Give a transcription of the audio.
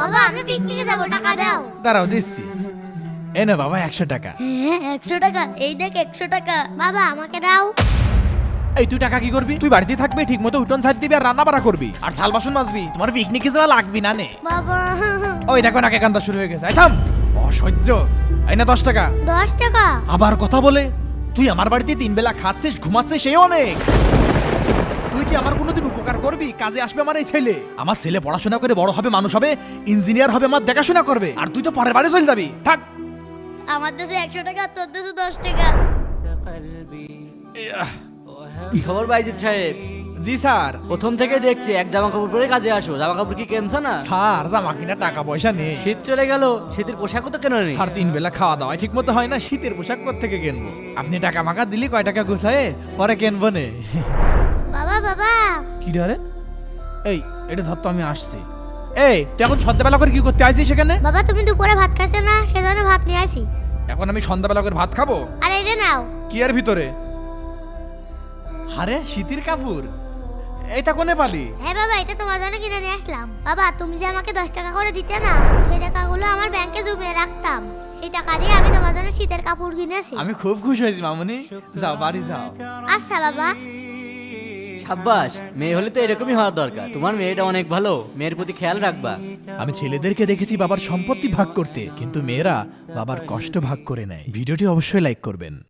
বাবা আমি পিকনিকে যাব টাকা দাও। দাঁড়াও দিচ্ছি। এ না বাবা একশো টাকা। হ্যাঁ একশো টাকা। এই দেখ একশো টাকা। বাবা আমাকে দাও। এই তুই টাকা কি করবি? তুই বাড়িতে থাকবি ঠিক মতো উঠোন দিবি আর রান্না বাড়া করবি। আর থাল বাসন মাজবি। তোমার পিকনিকে যাওয়া লাগবি না নে। বাবা। ওই দেখো নাকে কান্দা শুরু হয়ে গেছে। এই থাম। অসহ্য। এই না দশ টাকা। দশ টাকা? আবার কথা বলে। তুই আমার বাড়িতে তিন বেলা খাচ্ছিস ঘুমাচ্ছিস সেই অনেক। তুই কি আমার কোনোদিন উপকার করবি? কাজে আসবে আমার এই ছেলে। আমার ছেলে পড়াশোনা করে বড় হবে মানুষ হবে ইঞ্জিনিয়ার হবে আমার দেখাশোনা করবে। আর তুই তো পরের বাড়ি চলে যাবি। থাক। আমার দেশে একশো টাকা তোর দেশে দশ টাকা। কি খবর বাইজিৎ সাহেব? জি স্যার। প্রথম থেকে দেখছি এক জামা কাপড় পরে কাজে আসো। জামা কাপড় কি কেনছো না? স্যার জামা কিনা টাকা পয়সা নেই। শীত চলে গেল শীতের পোশাকও তো কেন নেই। স্যার তিন বেলা খাওয়া দাওয়া ঠিক মতো হয় না শীতের পোশাক থেকে কিনবো? আপনি টাকা মাকা দিলি কয় টাকা গুছায়ে পরে কিনবো নে। বাবা বাবা। কি রে এই এটা ধর তো আমি আসছি। এই তুই এখন সন্ধ্যাবেলা করে কি করতে আসিস সেখানে? বাবা তুমি দুপুরে ভাত খাচ্ছ না? সেজন্য ভাত নিয়ে আসি এখন আমি সন্ধ্যাবেলা করে ভাত খাব? আর এটা নাও। কি এর ভিতরে? আরে শীতের কাপড়। এটা কোনে পালি? হ্যাঁ বাবা এটা তোমার জন্য কিনে নিয়ে আসলাম। বাবা তুমি যে আমাকে দশ টাকা করে দিতে না সেই টাকাগুলো আমার ব্যাংকে জমিয়ে রাখতাম। সেই টাকা দিয়ে আমি তোমার জন্য শীতের কাপড় কিনেছি। আমি খুব খুশি হয়েছি মামুনি। যাও বাড়ি যাও। আচ্ছা বাবা। সাব্বাস, মেয়ে হলে তো এরকমই হওয়া দরকার। তোমার মেয়েটা অনেক ভালো, মেয়ের প্রতি খেয়াল রাখবা। আমি ছেলেদেরকে দেখেছি বাবার সম্পত্তি ভাগ করতে, কিন্তু মেয়েরা বাবার কষ্ট ভাগ করে নেয়। ভিডিওটি অবশ্যই লাইক করবেন।